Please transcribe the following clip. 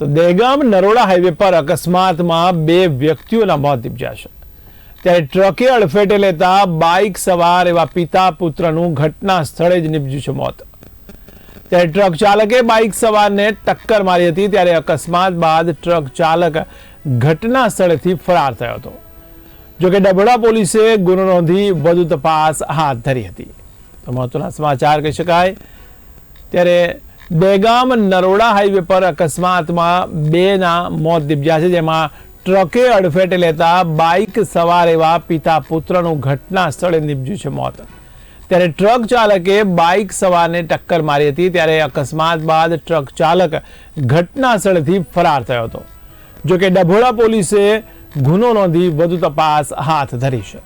તો દહેગામ નરોડા હાઈવે પર અકસ્માતમાં બે વ્યક્તિઓના મોત નીપજ્યા છે. ત્યારે ટ્રકે અડફેટે લેતા બાઇક સવાર એવા પિતા પુત્રનું ઘટના સ્થળે જ નીપજ્યું છે મોત. ત્યારે ટ્રક ચાલકે બાઇક સવારને ટક્કર મારી હતી, ત્યારે અકસ્માત બાદ ટ્રક ચાલક ઘટના સ્થળેથી ફરાર થયો હતો. જોકે ડભોડા પોલીસે ગુનો નોંધી વધુ તપાસ હાથ ધરી હતી. તો મહત્વના સમાચાર કહી શકાય. ત્યારે દહેગામ નરોડા હાઈવે પર અકસ્માતમાં બેના મોત નિપજ્યા છે, જેમાં ટ્રકે અડફેટે લેતા બાઇક સવાર એવા પિતા પુત્રનું ઘટના સ્થળે નિપજ્યું છે મોત. ત્યારે ટ્રક ચાલકે બાઇક સવારને ટક્કર મારી હતી, ત્યારે અકસ્માત બાદ ટ્રક ચાલક ઘટના સ્થળેથી ફરાર થયો હતો. જોકે ડભોડા પોલીસે ગુનો નોંધી વધુ તપાસ હાથ ધરી છે.